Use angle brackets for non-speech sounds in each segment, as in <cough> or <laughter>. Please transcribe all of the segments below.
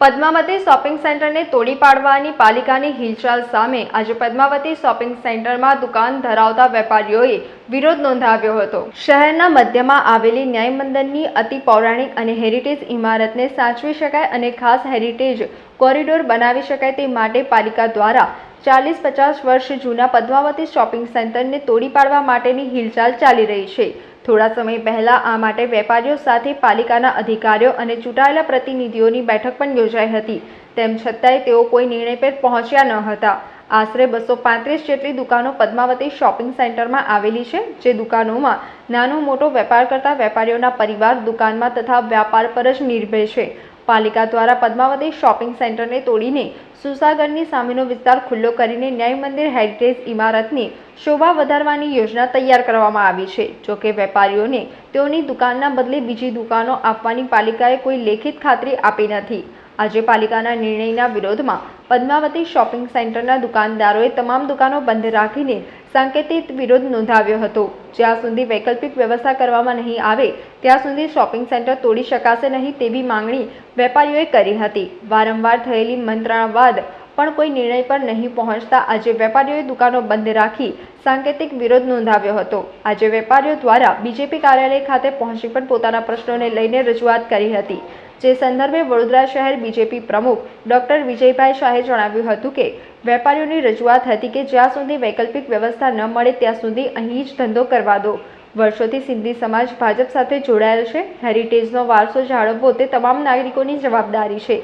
Padmavati shopping સેન્ટરને તોડી પાડવાની પાલિકાની હિલચાલ સામે આજે પદ્માવતી શોપિંગ સેન્ટરમાં દુકાન ધરાવતા વેપારીઓએ વિરોધ નોંધાવ્યો હતો. શહેરના મધ્યમાં આવેલી ન્યાય મંદિરની અતિ પૌરાણિક અને હેરિટેજ ઇમારતને સાચવી શકાય અને ખાસ હેરિટેજ કોરિડોર બનાવી શકાય તે માટે પાલિકા દ્વારા ચાલીસ પચાસ વર્ષ જૂના પદ્માવતી શોપિંગ સેન્ટરને તોડી પાડવા માટેની હિલચાલ ચાલી રહી છે. થોડા સમય પહેલાં આ માટે વેપારીઓ સાથે પાલિકાના અધિકારીઓ અને ચૂંટાયેલા પ્રતિનિધિઓની બેઠક પણ યોજાઈ હતી. તેમ છતાંય તેઓ કોઈ નિર્ણય પર પહોંચ્યા ન હતા. આશરે બસો પાંત્રીસ જેટલી દુકાનો પદ્માવતી શોપિંગ સેન્ટરમાં આવેલી છે, જે દુકાનોમાં નાનો મોટો વેપાર કરતા વેપારીઓના પરિવાર દુકાનમાં તથા વ્યાપાર પર જ નિર્ભર છે. પાલિકા દ્વારા પદ્માવતી શોપિંગ સેન્ટરને તોડીને સુસાગરની સામેનો વિસ્તાર ખુલ્લો કરીને ન્યાય મંદિર હેરિટેજ ઇમારતની શોભા વધારવાની યોજના તૈયાર કરવામાં આવી છે. જોકે વેપારીઓને તેઓની દુકાનના બદલે બીજી દુકાનો આપવાની પાલિકાએ કોઈ લેખિત ખાતરી આપી નથી. આજે પાલિકાના નિર્ણયના વિરોધમાં પદ્માવતી શોપિંગ સેન્ટરના દુકાનદારોએ તમામ દુકાનો બંધ રાખીને સાંકેતિક વિરોધ નોંધાવ્યો હતો. જ્યાં સુધી વૈકલ્પિક વ્યવસ્થા કરવામાં નહીં આવે, ત્યાં સુધી શોપિંગ સેન્ટર તોડી શકાશે નહીં તેવી માંગણી વેપારીઓએ કરી હતી. વારંવાર થયેલી મંત્રણા બાદ પણ કોઈ નિર્ણય પર નહીં પહોંચતા આજે વેપારીઓએ દુકાનો બંધ રાખી સાંકેતિક વિરોધ નોંધાવ્યો હતો. આજે વેપારીઓ દ્વારા બીજેપી કાર્યાલય ખાતે પહોંચી પણ પોતાના પ્રશ્નોને લઈને રજૂઆત કરી હતી. જે સંદર્ભે વડોદરા શહેર બીજેપી પ્રમુખ ડોક્ટર વિજયભાઈ શાહે જણાવ્યું હતું કે વેપારીઓની રજૂઆત હતી કે જ્યાં સુધી વૈકલ્પિક વ્યવસ્થા ન મળે ત્યાં સુધી અહીં જ ધંધો કરવા દો. વર્ષોથી સિંધી સમાજ ભાજપ સાથે જોડાયેલ છે. હેરિટેજનો વારસો જાળવવો તે તમામ નાગરિકોની જવાબદારી છે.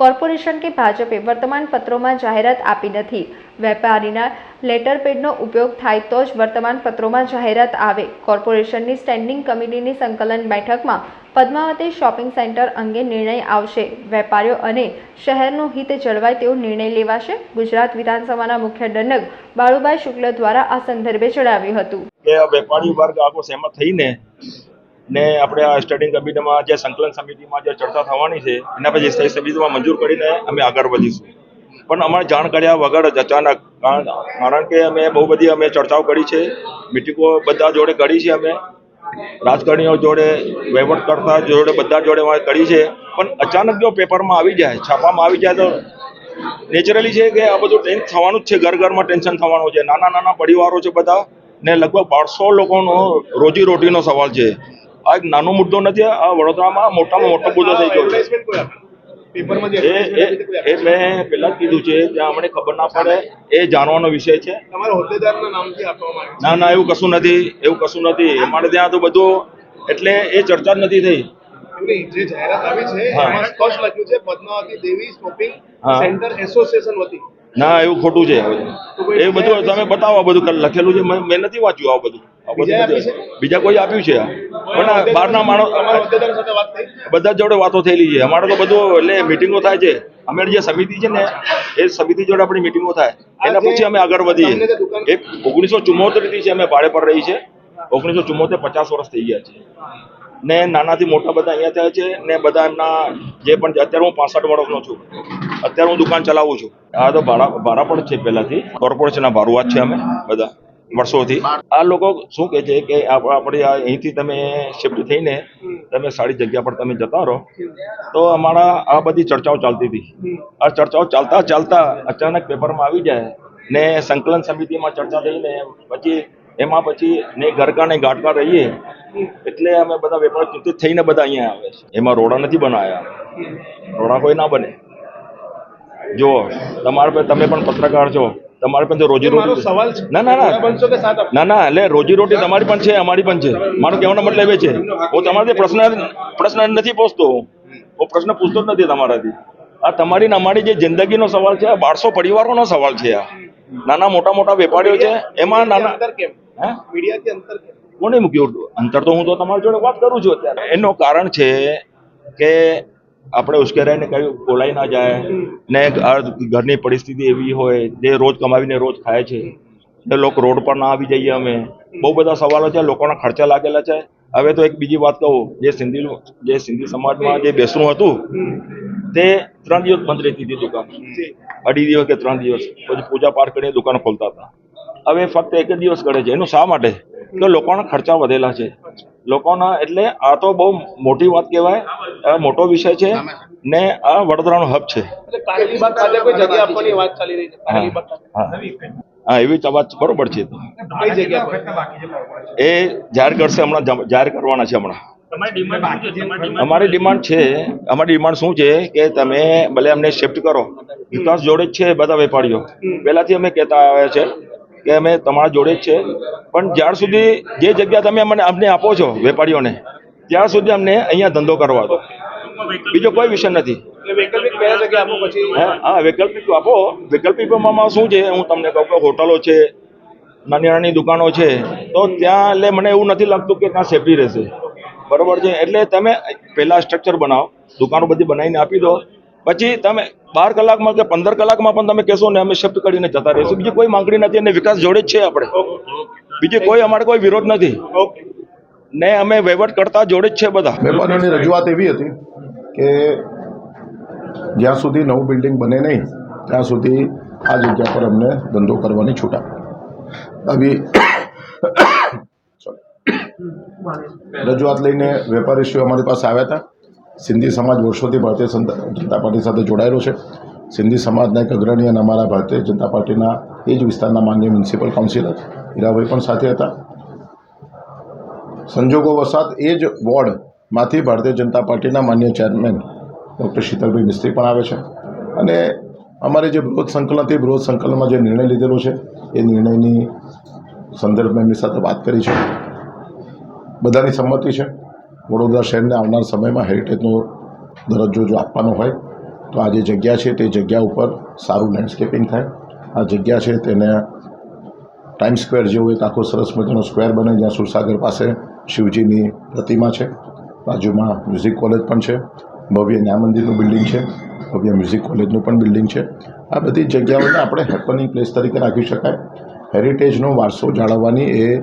કોર્પોરેશન કે ભાજપે વર્તમાન પત્રોમાં જાહેરાત આપી નથી. વેપારીના લેટર પેડનો ઉપયોગ થાય તો જ વર્તમાન પત્રોમાં જાહેરાત આવે. કોર્પોરેશનની સ્ટેન્ડિંગ કમિટીની સંકલન બેઠકમાં પદ્માવતી શોપિંગ સેન્ટર અંગે નિર્ણય આવશે. વેપારીઓ અને શહેરનું હિત જળવાય તેવો નિર્ણય લેવાશે. ગુજરાત વિધાનસભાના મુખ્ય દંડક બાળુભાઈ શુક્લ દ્વારા આ સંદર્ભે જણાવ્યું હતું. કે વર્ગ આખો સહેમત થઈને ને આપણે આ સ્ટડિંગ કમિટીમાં જે સંકલન સમિતિમાં જે ચર્ચા થવાની છે, એના પછી સ્થાયી સમિતિમાં મંજૂર કરીને અમે આગળ વધીશું. પણ અમારે જાણ કર્યા વગર જ અચાનક, કારણ કે અમે બહુ બધી અમે ચર્ચાઓ કરી છે, મિટિંગો બધા જોડે કરી છે અમે, રાજકારણીઓ જોડે વહીવટ કરતા જોડે બધા જોડે અમે કરી છે, પણ અચાનક જો પેપરમાં આવી જાય, છાપામાં આવી જાય તો નેચરલી છે કે આ બધું ટેન્સ થવાનું જ છે, ઘર ઘરમાં ટેન્શન થવાનું છે. નાના નાના પરિવારો છે બધા, ને લગભગ બારસો લોકોનો રોજી રોટીનો સવાલ છે. આ એક નાનો મુદ્દો નથી આ વડોદરામાં મોટામાં મોટો મુદ્દો થઈ ગયો છે. એ મેં પહેલા જ કીધું છે ત્યાં અમને ખબર ના પડે એ જાણવાનો વિષય છે. ના ના એવું કશું નથી એવું કશું નથી. અમારે ત્યાં તો બધું એટલે એ ચર્ચા જ નથી થઈ. જે જાહેરાત આવી છે એમાં સ્પષ્ટ લખ્યું છે Padmavati Devi shopping centre association વતી. ના એવું ખોટું છે. એ બધું તમે બતાવો આ બધું લખેલું છે. મેં નથી વાંચ્યું આ બધું. આ બીજા કોઈ આપ્યું છે? પણ બહારના માણસ બધા જોડે વાતો થયેલી છે. અમારે તો બધું એટલે મિટિંગો થાય છે. અમે જે સમિતિ છે ને એ સમિતિ જોડે આપણી મિટિંગો થાય. એના પછી અમે આગળ વધીએ. એક ઓગણીસો ચુમ્મોતેરથી છે અમે ભાડે પર રહી છે. ઓગણીસો ચુમ્મોતેર પચાસ વર્ષ થઈ ગયા છે. ને નાનાથી મોટા બધા અહીંયા થયા છે ને બધાના જે પણ અત્યારે હું પાસઠ વર્ષનો છું. અત્યારે હું દુકાન ચલાવું છું. આ તો ભાડા ભાડા પણ છે પહેલાથી. કોર્પોરેશનના જ છે અમે બધા વર્ષોથી. આ લોકો શું કહે છે કે આપ- આપણે અહીંથી તમે શિફ્ટ થઈને તમે સારી જગ્યા પર તમે જતા રહો. તો અમારા આ બધી ચર્ચાઓ ચાલતી હતી. આ ચર્ચાઓ ચાલતા ચાલતા અચાનક પેપરમાં આવી જાય ને સંકલન સમિતિમાં ચર્ચા થઈને પછી એમાં પછી ને ગરકા ને ગાટકા રહીએ એટલે અમે બધા વેપાર ચિંતિત થઈને બધા અહીંયા આવે છે. એમાં રોડા નથી બનાવ્યા રોડા કોઈ ના બને. જો તમારે તમે પણ પત્રકાર છો. તમારે પણ રોજી રોટી સવાલ છે. ના ના ના? ના ના એટલે રોજી રોટી તમારી પણ છે અમારી પણ છે. મારો કહેવાનો મતલબ એ છે. હું તમારાથી પ્રશ્ન પ્રશ્ન નથી પૂછતો. હું પ્રશ્ન પૂછતો જ નથી તમારાથી. આ તમારી ને અમારી જે જિંદગીનો સવાલ છે આ બારસો પરિવારોનો સવાલ છે આ. નાના મોટા મોટા વેપારીઓ છે એમાં નાના કેમ? હે? મીડિયાથી અંતર કોને મૂક્યું. અંતર તો હું તો તમારી જોડે વાત કરું છું અત્યારે. એનું કારણ છે કે આપણે ઉશ્કેરાઈને કઈ બોલાઈ ના જાય ને ઘરની પરિસ્થિતિ એવી હોય જે રોજ કમાવીને રોજ ખાય છે. એ લોકો રોડ પર ના આવી જઈએ અમે. બહુ બધા સવાલો છે લોકોના ખર્ચા લાગેલા છે. હવે તો એક બીજી વાત કહું. જે સિંધી જે સિંધી સમાજમાં જે બેસણું હતું તે ત્રણ દિવસ બંધ રહેતી હતી દુકાન. અઢી દિવસ કે ત્રણ દિવસ. પછી પૂજા પાઠ કરીને દુકાન ખોલતા હતા. હવે ફક્ત એક જ દિવસ કરે છે. એનું શા માટે? કે લોકોના ખર્ચા વધેલા છે. લોકોના એટલે આ તો બહુ મોટી વાત કહેવાય. આ મોટો વિષય છે ને આ વડોદરાનો હબ છે. એટલે કારેલીબાગ ખાતે કોઈ જગ્યા આપવાની વાત ચાલી રહી છે? કારેલીબાગ ખાતે. હા. એવી વાત બરોબર છે. તો કઈ જગ્યા પર? એ જાહેર કરશે હમણાં જાહેર કરવાના છે હમણાં. અમારી ડિમાન્ડ છે અમારી ડિમાન્ડ શું છે કે તમે ભલે અમને શિફ્ટ કરો. વિકાસ જોડે જ છે બધા વેપારીઓ. પહેલાથી અમે કહેતા આવ્યા છે કે અમે તમારા જોડે જ છે. પણ જ્યાર સુધી જે જગ્યા તમે અમને અમને આપો છો વેપારીઓને, ત્યાર સુધી અમને અહીંયા ધંધો કરવા દો. બીજો કોઈ વિષય નથી. હા? વૈકલ્પિક આપો. વૈકલ્પિકમાં શું છે? હું તમને કહું કે હોટલો છે, નાની નાની દુકાનો છે, તો ત્યાં એટલે મને એવું નથી લાગતું કે ત્યાં સેફટી રહેશે. બરોબર છે? એટલે તમે પહેલાં સ્ટ્રક્ચર બનાવો. દુકાનો બધી બનાવીને આપી દો. પછી તમે બાર કલાકમાં કે પંદર કલાકમાં પણ તમે કહેશો ને અમે શિફ્ટ કરીને જતા રહીશું. બીજી કોઈ માંગણી નથી અને વિકાસ જોડે જ છે આપણે. બીજી કોઈ અમારે કોઈ વિરોધ નથી. ઓકે ને અમે વહીવટ કરતા જોડે જ છે બધા. વેપારીઓની રજૂઆત એવી હતી કે જ્યાં સુધી નવું બિલ્ડિંગ બને નહીં ત્યાં સુધી આ જગ્યા પર અમને ધંધો કરવાની છૂટ આપે. આવી <coughs> રજૂઆત લઈને વેપારીશ્રીઓ અમારી પાસે આવ્યા હતા. સિંધી સમાજ વર્ષોથી ભારતીય જનતા પાર્ટી સાથે જોડાયેલો છે. સિંધી સમાજના એક અગ્રણી અને અમારા ભારતીય જનતા પાર્ટીના એ જ વિસ્તારના માન્ય મ્યુનિસિપલ કાઉન્સિલર હીરાભાઈ પણ સાથે હતા. સંજોગો વસાત એ જ વોર્ડમાંથી ભારતીય જનતા પાર્ટીના માન્ય ચેરમેન ડૉક્ટર શીતલભાઈ મિસ્ત્રી પણ આવે છે. અને અમારે જે બૃહદ સંકલન હતી બૃહદ સંકલનમાં જે નિર્ણય લીધેલો છે, એ નિર્ણયની સંદર્ભમાં એમની સાથે વાત કરી છે. બધાની સંમતિ છે. વડોદરા શહેરને આવનાર સમયમાં હેરિટેજનો દરજ્જો જો આપવાનો હોય, તો આ જે જગ્યા છે તે જગ્યા ઉપર સારું લેન્ડસ્કેપિંગ થાય. આ જગ્યા છે તેને ટાઈમ સ્ક્વેર જેવું એક આખો સરસ મજાનો સ્ક્વેર બને, જ્યાં સુરસાગર પાસે શિવજીની પ્રતિમા છે. બાજુમાં મ્યુઝિક કોલેજ પણ છે. ભવ્ય ન્યા મંદિરનું બિલ્ડિંગ છે. ભવ્ય મ્યુઝિક કોલેજનું પણ બિલ્ડિંગ છે. આ બધી જગ્યાઓને આપણે હેપનિંગ પ્લેસ તરીકે રાખી શકાય. હેરિટેજનો વારસો જાળવવાની એ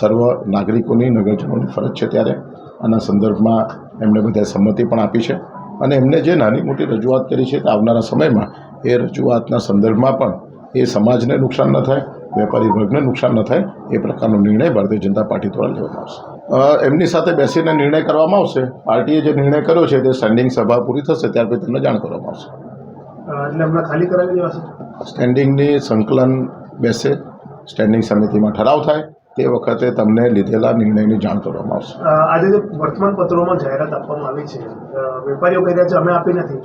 સર્વ નાગરિકોની, નગરજનોની ફરજ છે ત્યારે. આના સંદર્ભમાં એમણે બધા સંમતિ પણ આપી છે. અને એમને જે નાની મોટી રજૂઆત કરી છે કે આવનારા સમયમાં એ રજૂઆતના સંદર્ભમાં પણ એ સમાજને નુકસાન ન થાય વેપારી વર્ગને નુકસાન ન થાય એ પ્રકારનો નિર્ણય ભારતીય જનતા પાર્ટી દ્વારા લેવામાં આવશે. એમની સાથે બેસીને નિર્ણય કરવામાં આવશે. પાર્ટીએ જે નિર્ણય કર્યો છે તે સ્ટેન્ડિંગ સભા પૂરી થશે ત્યાર પછી તમને જાણ કરવામાં આવશે. સ્ટેન્ડિંગની સંકલન બેસે સ્ટેન્ડિંગ સમિતિમાં ઠરાવ થાય તે વખતે તમને લીધેલા નિર્ણયની જાણ કરવામાં આવશે. આજે જે વર્તમાન પત્રોમાં જાહેરાત આપવામાં આવી છે વેપારીઓ કહી રહ્યા છે અમે આપી નથી.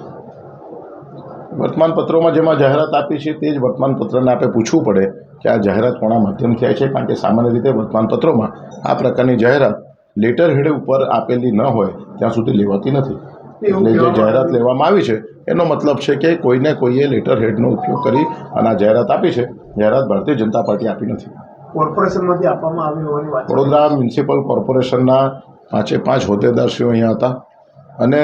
વર્તમાન પત્રોમાં જેમાં જાહેરાત આપી છે તે જ વર્તમાન પત્રને આપણે પૂછવું પડે કે આ જાહેરાત કોના માધ્યમથી થાય છે કારણ કે સામાન્ય રીતે વર્તમાન પત્રોમાં આ પ્રકારની જાહેરાત લેટર હેડ ઉપર આપેલી ન હોય ત્યાં સુધી લેવાતી નથી. એટલે જે જાહેરાત લેવામાં આવી છે એનો મતલબ છે કે કોઈને કોઈએ લેટર હેડનો ઉપયોગ કરી અને આ જાહેરાત આપી છે. જાહેરાત ભારતીય જનતા પાર્ટી આપી નથી. કોર્પોરેશનમાંથી આપવામાં આવી હોવાની વાત વડોદરા મ્યુનિસિપલ કોર્પોરેશનના પાંચે પાંચ હોદ્દેદારશ્રીઓ અહીંયા હતા અને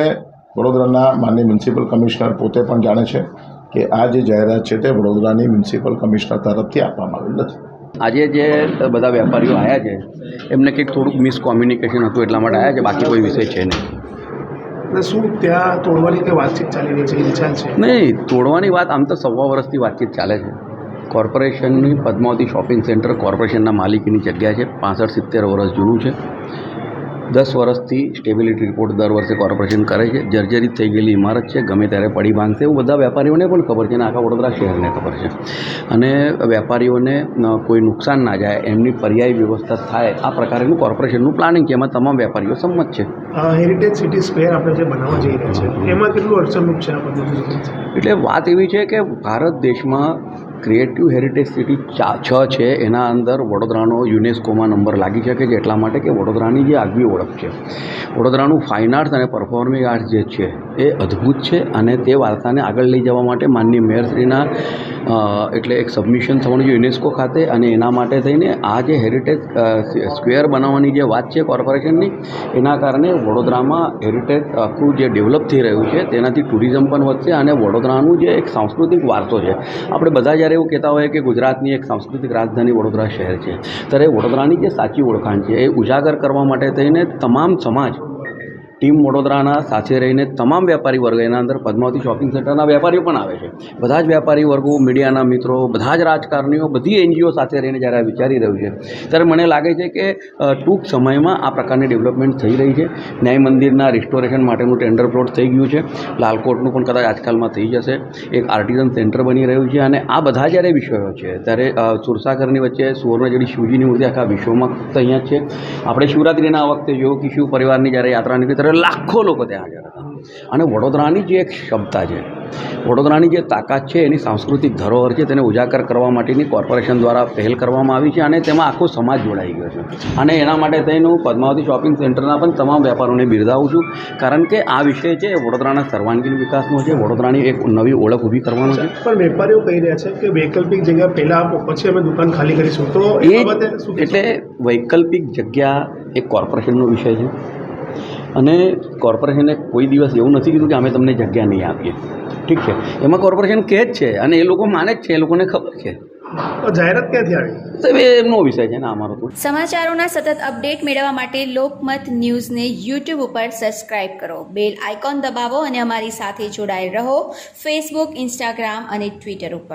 વડોદરાના માનનીય મ્યુનિસિપલ કમિશનર પોતે પણ જાણે છે કે આ જે જાહેરાત છે તે વડોદરાની મ્યુનિસિપલ કમિશનર તરફથી આપવામાં આવેલ નથી. આજે જે બધા વેપારીઓ આવ્યા છે એમને કંઈક થોડુંક મિસકોમ્યુનિકેશન હતું એટલા માટે આવ્યા છે બાકી કોઈ વિષય છે નહીં. અને શું ત્યાં તોડવાની કે વાતચીત ચાલી રહી છે? નહીં તોડવાની વાત આમ તો સવા વર્ષથી વાતચીત ચાલે છે. કોર્પોરેશનની પદ્માવતી શોપિંગ સેન્ટર કોર્પોરેશનના માલિકીની જગ્યા છે. પાસઠ સિત્તેર વર્ષ જૂનું છે. દસ વર્ષથી સ્ટેબિલિટી રિપોર્ટ દર વર્ષે કોર્પોરેશન કરે છે. જર્જરિત થઈ ગયેલી ઇમારત છે. ગમે ત્યારે પડી ભાંગશે એવું બધા વેપારીઓને પણ ખબર છે અને આખા વડોદરા શહેરને ખબર છે. અને વેપારીઓને કોઈ નુકસાન ના જાય એમની પર્યાય વ્યવસ્થા થાય આ પ્રકારનું કોર્પોરેશનનું પ્લાનિંગ છે. એમાં તમામ વેપારીઓ સંમત છે. હેરિટેજ સિટી સ્ક્વેર આપણે જે બનાવવા જઈ રહ્યા છે એમાં કેટલું અડચણરૂપ છે આ એટલે વાત એવી છે કે ભારત દેશમાં ક્રિએટિવ હેરિટેજ સિટી ચા છ છે. એના અંદર વડોદરાનો યુનેસ્કોમાં નંબર લાગી શકે છે એટલા માટે કે વડોદરાની જે આગવી ઓળખ છે. વડોદરાનું ફાઇન આર્ટ્સ અને પરફોર્મિંગ આર્ટ્સ જે છે, એ અદ્ભુત છે અને તે વાર્તાને આગળ લઈ જવા માટે માનનીય મેયરશ્રીના એટલે એક સબમિશન થવાનું છે યુનેસ્કો ખાતે અને એના માટે થઈને આ જે હેરિટેજ સ્ક્વેર બનાવવાની જે વાત છે કોર્પોરેશનની એના કારણે વડોદરામાં હેરિટેજ આખું જે ડેવલપ થઈ રહ્યું છે, તેનાથી ટુરિઝમ પણ વધશે અને વડોદરાનું જે એક સાંસ્કૃતિક વારસો છે. આપણે બધા જ્યારે એવું કહેતા હોય કે ગુજરાતની એક સાંસ્કૃતિક રાજધાની વડોદરા શહેર છે. ત્યારે વડોદરાની જે સાચી ઓળખાણ છે એ ઉજાગર કરવા માટે થઈને તમામ સમાજ ટીમ વડોદરાના સાથે રહીને તમામ વેપારી વર્ગ એના અંદર પદ્માવતી શોપિંગ સેન્ટરના વેપારીઓ પણ આવે છે. બધા જ વેપારી વર્ગો, મીડિયાના મિત્રો, બધા જ રાજકારણીઓ, બધી એનજીઓ સાથે રહીને જ્યારે વિચારી રહ્યું છે, ત્યારે મને લાગે છે કે ટૂંક સમયમાં આ પ્રકારની ડેવલપમેન્ટ થઈ રહી છે. ન્યાય મંદિરના રિસ્ટોરેશન માટેનું ટેન્ડર પ્લોટ થઈ ગયું છે. લાલકોટનું પણ કદાચ આજકાલમાં થઈ જશે. એક આર્ટિઝન સેન્ટર બની રહ્યું છે અને આ બધા જ્યારે વિષયો છે, ત્યારે સુરસાગરની વચ્ચે સુવર્ણ જેવી શિવજીની મૂર્તિ આખા વિશ્વમાં ફક્ત અહીંયા જ છે. આપણે શિવરાત્રિના વખતે જોયું કે શિવ પરિવારની જ્યારે યાત્રા નીકળી લાખો લોકો ત્યાં હાજર હતા. અને વડોદરાની જે એક ક્ષમતા છે વડોદરાની જે તાકાત છે એની સાંસ્કૃતિક ધરોહર છે તેને ઉજાગર કરવા માટેની કોર્પોરેશન દ્વારા પહેલ કરવામાં આવી છે અને તેમાં આખો સમાજ જોડાઈ ગયો છે. અને એના માટે તેનું પદ્માવતી શોપિંગ સેન્ટરના પણ તમામ વેપારોને બિરદાવું છું. કારણ કે આ વિષય છે વડોદરાના સર્વાંગીણ વિકાસનો છે વડોદરાની એક નવી ઓળખ ઊભી કરવાનો છે. પણ વેપારીઓ કહી રહ્યા છે કે વૈકલ્પિક જગ્યા પહેલાં પછી અમે દુકાન ખાલી કરીશું. તો એ એટલે વૈકલ્પિક જગ્યા એ કોર્પોરેશનનો વિષય છે. અને કોર્પોરેશને કોઈ દિવસ એવું નથી કીધું કે અમે તમને જગ્યા નહીં આપીએ. ઠીક છે? એમાં કોર્પોરેશન કહે જ છે અને એ લોકો માને જ છે એ લોકોને ખબર છે. જાહેરાત ક્યાંથી આવી? તો એમનો વિષય છે ને અમારો તો. સમાચારોના સતત અપડેટ મેળવવા માટે લોકમત ન્યૂઝને યુટ્યુબ ઉપર સબસ્ક્રાઇબ કરો. બેલ આઇકોન દબાવો અને અમારી સાથે જોડાયેલ રહો. ફેસબુક ઇન્સ્ટાગ્રામ અને ટ્વિટર ઉપર.